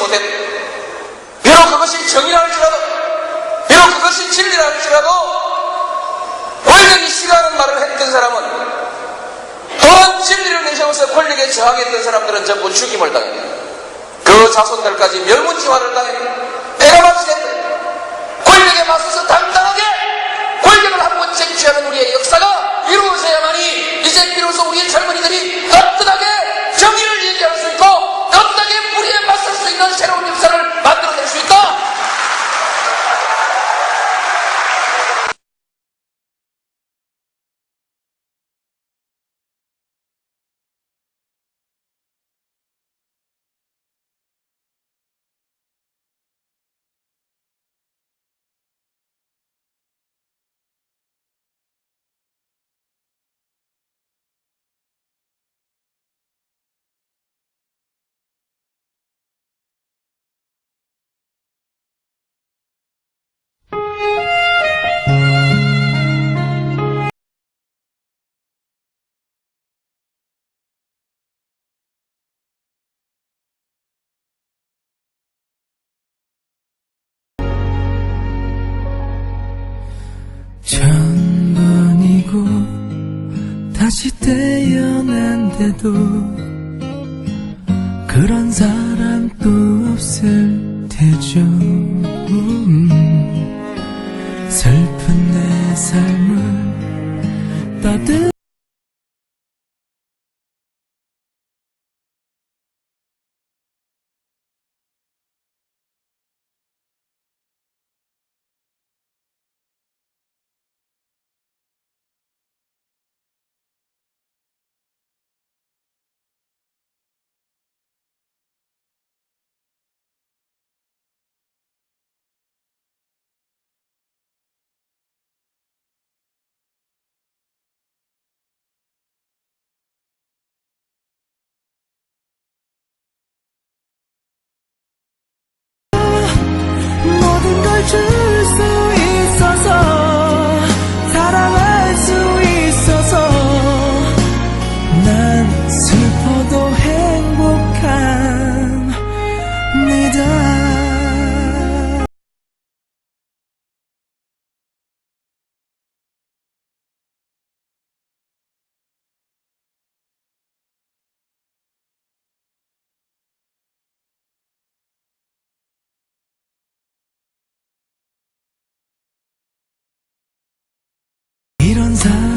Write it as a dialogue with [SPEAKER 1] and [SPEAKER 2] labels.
[SPEAKER 1] 못했다. 비록 그것이 정의라 할지라도, 비록 그것이 진리라 할지라도, 권력이 싫어하는 말을 했던 사람은 또한 진리를 내세워서 권력에 저항했던 사람들은 전부 죽임을 당했다. 그 자손들까지 멸문지화를 당했다. 때가 맞추겠다. 권력에 맞서서 당
[SPEAKER 2] 천번이고 다시 태어난데도 그런 사람 또 없을 테죠. 음, 슬픈 내 삶을 따뜻 슬퍼도 행복합니다. 이런 사랑